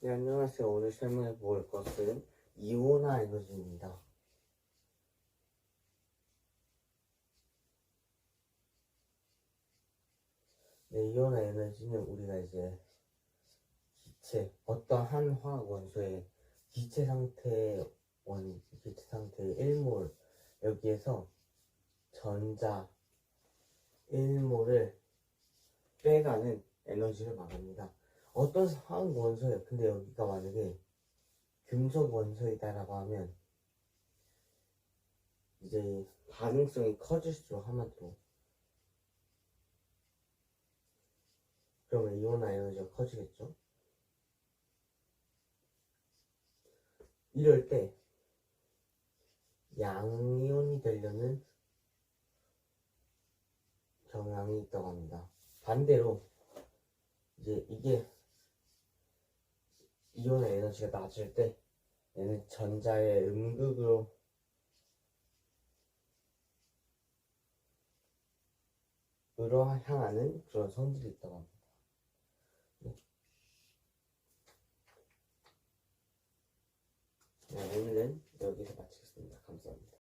네, 안녕하세요. 오늘 설명해 볼 것은 이온화 에너지입니다. 네, 이온화 에너지는 우리가 이제 기체, 어떤 한 화학 원소의 기체 상태 원, 기체 상태의 1몰, 여기에서 전자 1몰을 빼가는 에너지를 말합니다. 어떤 화학 원소예요. 근데 여기가 만약에 금속 원소이다라고 하면 이제 반응성이 커질수록 한마디로 그러면 이온화 에너지가 커지겠죠. 이럴 때 양이온이 되려는 경향이 있다고 합니다. 반대로 이제 이게 이온의 에너지가 낮을 때 얘는 전자의 음극으로 으로 향하는 그런 성질이 있다고 합니다.